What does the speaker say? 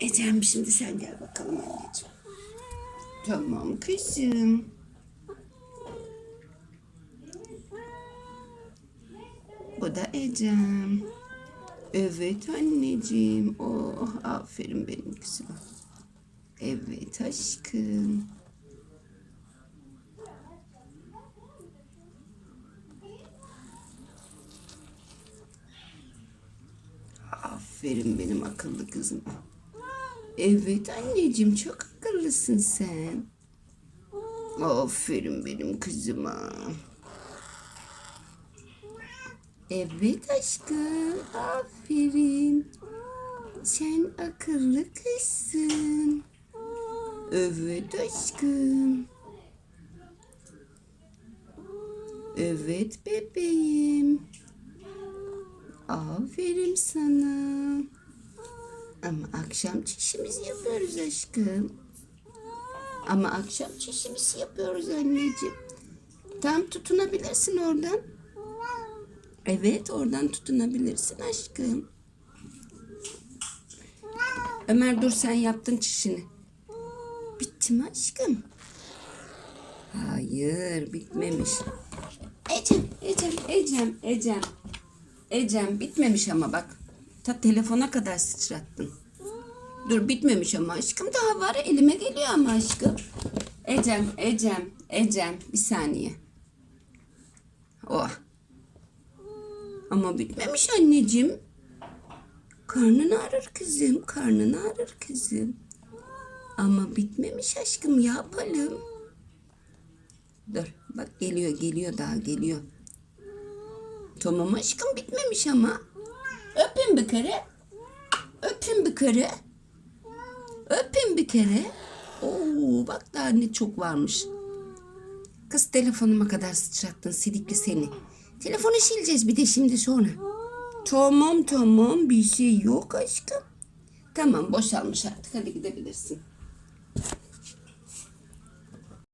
Ecem şimdi sen gel bakalım anneciğim. Tamam kızım. Bu da Ecem. Evet anneciğim. Oh aferin benim kızım. Evet aşkım. Aferin benim akıllı kızım. Evet anneciğim çok akıllısın sen. Aferin benim kızıma. Evet aşkım. Aferin. Sen akıllı kızsın. Evet aşkım. Evet bebeğim. Aferin sana. Ama akşam çişimizi yapıyoruz aşkım. Ama akşam çişimizi yapıyoruz anneciğim. Tam tutunabilirsin oradan. Evet oradan tutunabilirsin aşkım. Ömer dur sen yaptın çişini. Bitti mi aşkım? Hayır bitmemiş. Ecem, Ecem, Ecem, Ecem. Ecem bitmemiş ama bak. Ta telefona kadar sıçrattın. Dur bitmemiş ama aşkım daha var elime geliyor ama aşkım. Ecem, Ecem, Ecem bir saniye. Oh. Ama bitmemiş anneciğim. Karnın ağrır kızım, karnın ağrır kızım. Ama bitmemiş aşkım, yapalım? Dur, bak geliyor, geliyor daha geliyor. Tamam aşkım bitmemiş ama. Öpün bir kere. Öpün bir kere. Öpün bir kere. Oo, bak daha ne çok varmış. Kız telefonuma kadar sıçrattın sidikli seni. Telefonu sileceğiz bir de şimdi sonra. Tamam tamam bir şey yok aşkım. Tamam boşalmış artık hadi gidebilirsin.